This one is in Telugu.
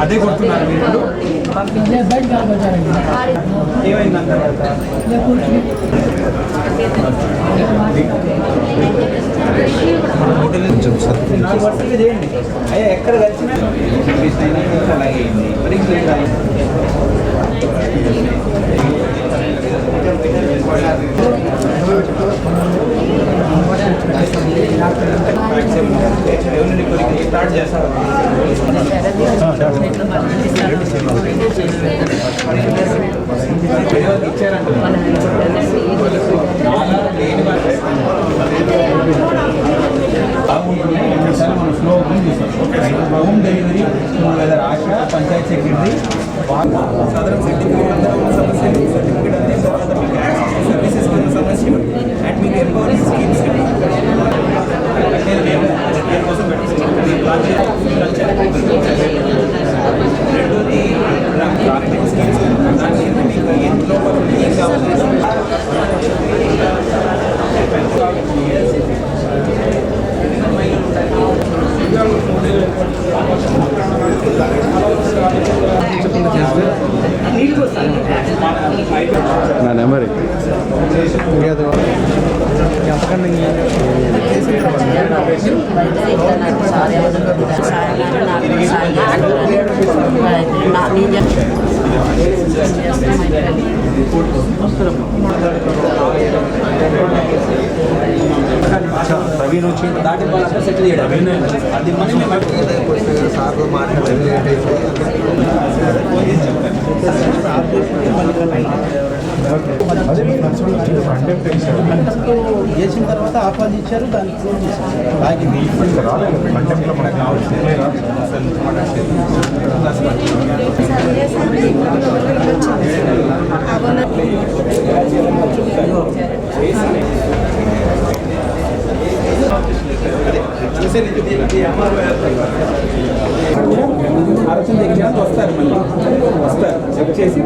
అదే కొడుతున్నారు మీరు. ఏమైంది చేయండి. అయ్యా ఎక్కడ కలిసినా. అలాగే హోమ్ డెలివరీ లేదా ఆశ పంచాయత్ సెక్రటరీ సర్టిఫికేట్ సమస్య సర్టిఫికేట్ సర్వీసెస్ కింద సమస్య అండ్ మీకు ఎంపవర్మెంట్ స్కీమ్స్ నా నెంబర్ ప్రవీణ్ వచ్చి దాటి సెటిల్ చేయడం అది మనం సార్తో మాట్లాడి చేసిన తర్వాత ఆపాదించారు దాన్ని క్లోజ్ చేశారు ఆగింది కంటెంట్లో మనకు కావాల్సింది ఆలోచన దగ్గర వస్తారు మళ్ళీ వస్తారు చెక్ చేసి